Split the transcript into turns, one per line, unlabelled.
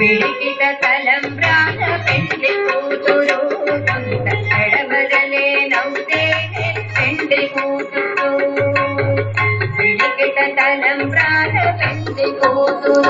పిడికిట తలంబ్రాల పెండ్లి కూతురు. సొంత ఎడవదలే నవ్వుతేనే పెండ్లి కూతురు. పిడికిట తలంబ్రాల పెండ్లి కూతురు.